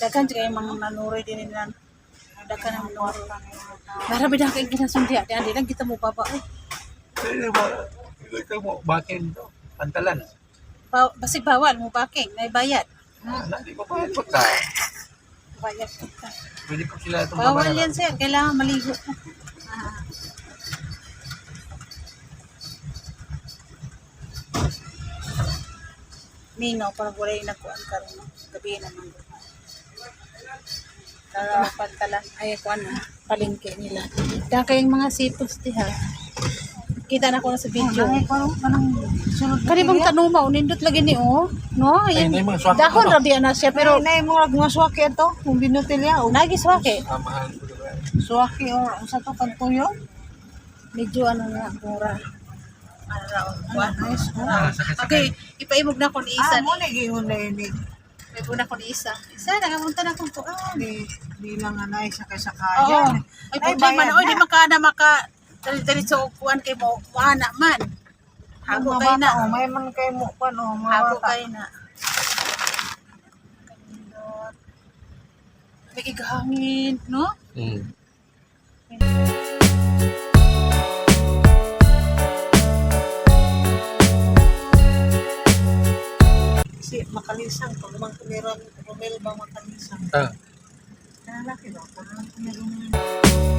daghan kay mga nanuroy din nila. Daghan ang nanuroy. Marami daghan kay ginasundi. Di andi lang kita mo baba. Uy, Hindi mo, ito mo, bakin to. Pantalan. ba basig bawal mo baking, may bayad. Ah, hindi ko pa ito ka. Bayad ka. Pwede pa sila itong Bawal yan sir, kailangan maligo Minaw, parang wala yung nakuhaan ka rin. Gabi naman. Para pantalan, ay kuan na, palengke nila. Kaya kayong mga sipos diha. Kita na ko na sa video. Ay, parang parang sunod. Kanibang tanuma, unindot lagi ni oh. No, Ay, yan. nay, mga swak Dahon ra diyan na siya pero Pero na mo rag nga swaki ito, kung binutilya o nagiswake. Amahan ko diba? swaki o sa to kantuyo. Medyo ano nga, mura. Ano raw, kuan. Nice. Ah. Okay, ipaimog na ko ni isa Ah, ni. mo na giingon na yun eh. May na ko ni isa. Isa, nakapunta na kong tuan. Di, di lang nga na sakay sa Oo. kaya. Ay, problema na. Oy, di makana maka dali-dali sa kuan kay mo. Wala man. Hago Hago kay na. O, may man kay mo pa no. mga Hago kay na. May igahangin, no? Hmm. Si makalisang ko lumang kumiran Romel ba makalisang. Ah, Lalaki ba? Parang kumiran.